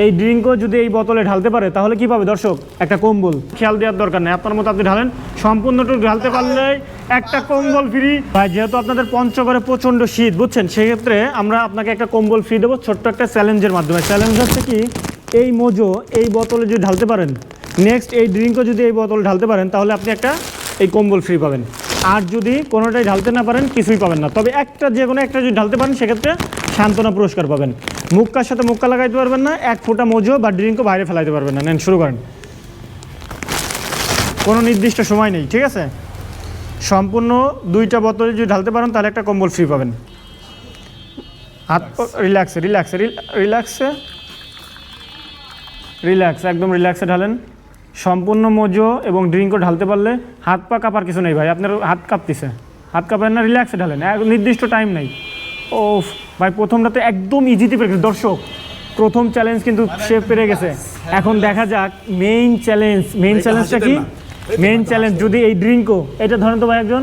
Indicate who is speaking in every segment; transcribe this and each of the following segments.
Speaker 1: এই ড্রিঙ্কও যদি এই বোতলে ঢালতে পারে, তাহলে কি পাবে দর্শক? একটা কম্বল। খেয়াল দেওয়ার দরকার নেই, আপনার মতো আপনি ঢালেন। সম্পূর্ণটুকু ঢালতে পারলে একটা কম্বল ফ্রি ভাই, যেহেতু আপনাদের পঞ্চগড়ে প্রচণ্ড শীত, বুঝছেন? সেক্ষেত্রে আমরা আপনাকে একটা কম্বল ফ্রি দেবো, ছোট্ট একটা চ্যালেঞ্জের মাধ্যমে। চ্যালেঞ্জ হচ্ছে কি, এই মোজো, এই বোতলে যদি ঢালতে পারেন নেক্সট এই ড্রিঙ্কও যদি এই বোতলে ঢালতে পারেন, তাহলে আপনি একটা এই কম্বল ফ্রি পাবেন। আর যদি কোনোটাই ঢালতে না পারেন, কিছুই পাবেন না। তবে একটা যে কোনো একটা যদি ঢালতে পারেন, সেক্ষেত্রে সান্ত্বনা পুরস্কার পাবেন। মুক্কার সাথে মুক্কা লাগাইতে পারবেন না, এক ফোঁটা মোজো বা ড্রিঙ্কও বাইরে ফেলাইতে পারবেন না। নেন, শুরু করেন। কোনো নির্দিষ্ট সময় নেই, ঠিক আছে? সম্পূর্ণ দুইটা বোতলে যদি ঢালতে পারেন, তাহলে একটা কম্বল ফ্রি পাবেন। হাত রিল্যাক্সে রিল্যাক্সে রিল্যাক্সে রিল্যাক্স একদম রিল্যাক্সে ঢালেন। সম্পূর্ণ মোজো এবং ড্রিঙ্কও ঢালতে পারলে হাত পা কাঁপার কিছু নেই ভাই, আপনার হাত কাঁপতেছে। হাত কাঁপেন না রিল্যাক্সে ঢালেন নির্দিষ্ট টাইম নেই। ও ভাই প্রথমটাতে একদম ইজিতে পেরে গেছে। দর্শক প্রথম চ্যালেঞ্জ কিন্তু সে পেরে গেছে। এখন দেখা যাক মেইন চ্যালেঞ্জ মেইন চ্যালেঞ্জটা কি? মেইন চ্যালেঞ্জ যদি এই ড্রিঙ্কও এটা ধরেন তো ভাই একজন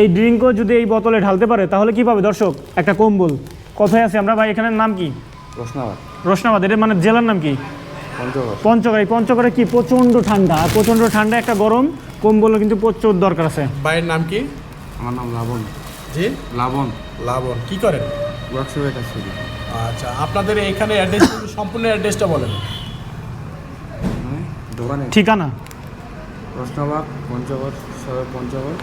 Speaker 1: এই ড্রিঙ্কও যদি এই বোতলে ঢালতে পারে তাহলে কি পাবে দর্শক? একটা কম্বল। কোথায় আছে আমরা ভাই এখানের নাম কি?
Speaker 2: রসনাবাদ
Speaker 1: রোশনাবাদ এটা মানে জেলার নাম কি?
Speaker 2: পঞ্চগড়।
Speaker 1: পঞ্চগড় এই পঞ্চগড়ে কি প্রচণ্ড ঠান্ডা? আর প্রচণ্ড ঠান্ডা একটা গরম কম্বলও কিন্তু প্রচুর দরকার আছে।
Speaker 3: ভাইয়ের নাম কি?
Speaker 2: আমার নাম লাবণ
Speaker 3: জি?
Speaker 2: লাবণ
Speaker 3: লাবণ কি করেন?
Speaker 2: ওয়ার্কশপের কাজ করি
Speaker 3: আচ্ছা আপনাদের এখানে অ্যাড্রেস সম্পূর্ণ অ্যাড্রেসটা বলেন।
Speaker 2: দোকানে।
Speaker 1: ঠিকানা?
Speaker 2: রসনাবাদ পঞ্চগড় সবাই পঞ্চগড়।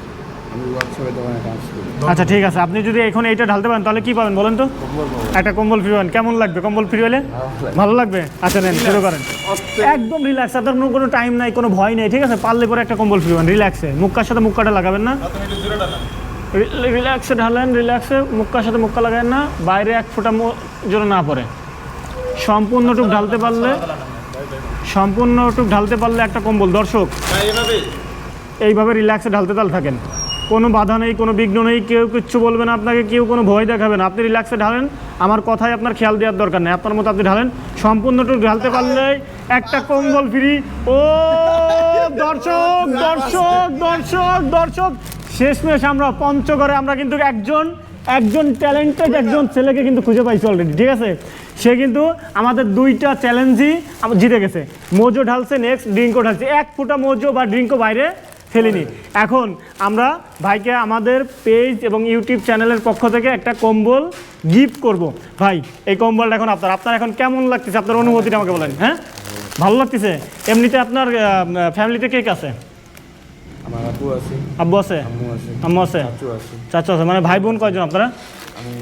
Speaker 2: আমি ওয়ার্কশপের দোকানে কাজ করি।
Speaker 1: আচ্ছা ঠিক আছে। আপনি যদি এখন এইটা ঢালতে পারেন তাহলে কি পাবেন বলেন তো? একটা কম্বল ফ্রি পাবেন। কেমন লাগবে? কম্বল ফ্রি হলে? ভালো লাগবে। আচ্ছা নেন শুরু করেন। একদম রিল্যাক্স আপনার কোনো কোনো টাইম নাই কোনো ভয় নেই ঠিক আছে? পারলে পরে একটা কম্বল ফ্রি পাবেন রিল্যাক্সে মুক্কার সাথে মুক্কাটা লাগাবেন না। রিল্যাক্সে ঢালেন রিল্যাক্সে মুক্কার সাথে মুক্কা লাগাবেন না, বাইরে এক ফোঁটা যেন না পড়ে। সম্পূর্ণটুক ঢালতে পারলে সম্পূর্ণটুক ঢালতে পারলে একটা কম্বল। দর্শক, এইভাবে রিল্যাক্সে ঢালতে তাল থাকেন। কোনো বাধা নেই, কোনো বিঘ্ন নেই, কেউ কিচ্ছু বলবে না আপনাকে, কেউ কোনো ভয় দেখাবে না। আপনি রিল্যাক্সে ঢালেন, আমার কথায় আপনার খেয়াল দেওয়ার দরকার নেই। আপনার মতো আপনি ঢালেন, সম্পূর্ণটুকু ঢালতে পারলে একটা কম্বল ফ্রি ও, দর্শক দর্শক দর্শক দর্শক শেষমেশ আমরা পঞ্চগড়ে, আমরা কিন্তু একজন একজন ট্যালেন্টেড একজন ছেলেকে কিন্তু খুঁজে পাইছি অলরেডি ঠিক আছে? সে কিন্তু আমাদের দুইটা চ্যালেঞ্জই জিতে গেছে। মোজো ঢালছে নেক্সট ড্রিঙ্কও ঢালছে। এক ফুটা মোজো বা ড্রিঙ্কও বাইরে ফেলিনি। এখন আমরা ভাইকে আমাদের পেজ এবং ইউটিউব চ্যানেলের পক্ষ থেকে একটা কম্বল গিফট করব। ভাই, এই কম্বলটা এখন আপনার আপনার এখন কেমন লাগতেছে? আপনার অনুভূতিটা আমাকে বলেন হ্যাঁ? ভালো লাগতেছে? এমনিতে আপনার ফ্যামিলিতে কে আছে?
Speaker 2: আমার আব্বু আছে।
Speaker 1: আব্বু আছে?
Speaker 2: আম্মু আছে।
Speaker 1: আম্মু আছে?
Speaker 2: চাচু আছে।
Speaker 1: চাচু আছে মানে ভাই বোন কয়জন আপনারা?
Speaker 2: আমি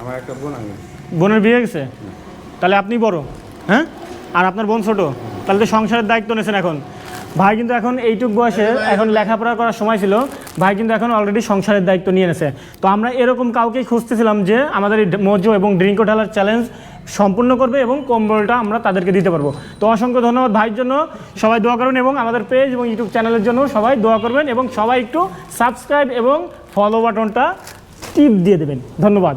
Speaker 2: আমার একটা বোন আমি।
Speaker 1: বোনের বিয়ে গেছে? তাহলে আপনি বড় হ্যাঁ? আর আপনার বোন ছোট? তাহলে তো সংসারের দায়িত্ব নিয়েছেন এখন। ভাই কিন্তু এখন এইটুক বয়সে এখন লেখাপড়া করার সময় ছিল। ভাই কিন্তু এখন অলরেডি সংসারের দায়িত্ব নিয়ে নেছে তো আমরা এরকম কাউকেই খুঁজতেছিলাম যে আমাদের এই মোজো এবং ড্রিঙ্কো ঢালার চ্যালেঞ্জ সম্পূর্ণ করবে এবং কম্বলটা আমরা তাদেরকে দিতে পারব। তো অসংখ্য ধন্যবাদ ভাইয়ের জন্য। সবাই দোয়া করবেন এবং আমাদের পেজ এবং ইউটিউব চ্যানেলের জন্য সবাই দোয়া করবেন এবং সবাই একটু সাবস্ক্রাইব এবং ফলো বাটনটা টিপ দিয়ে দেবেন। ধন্যবাদ।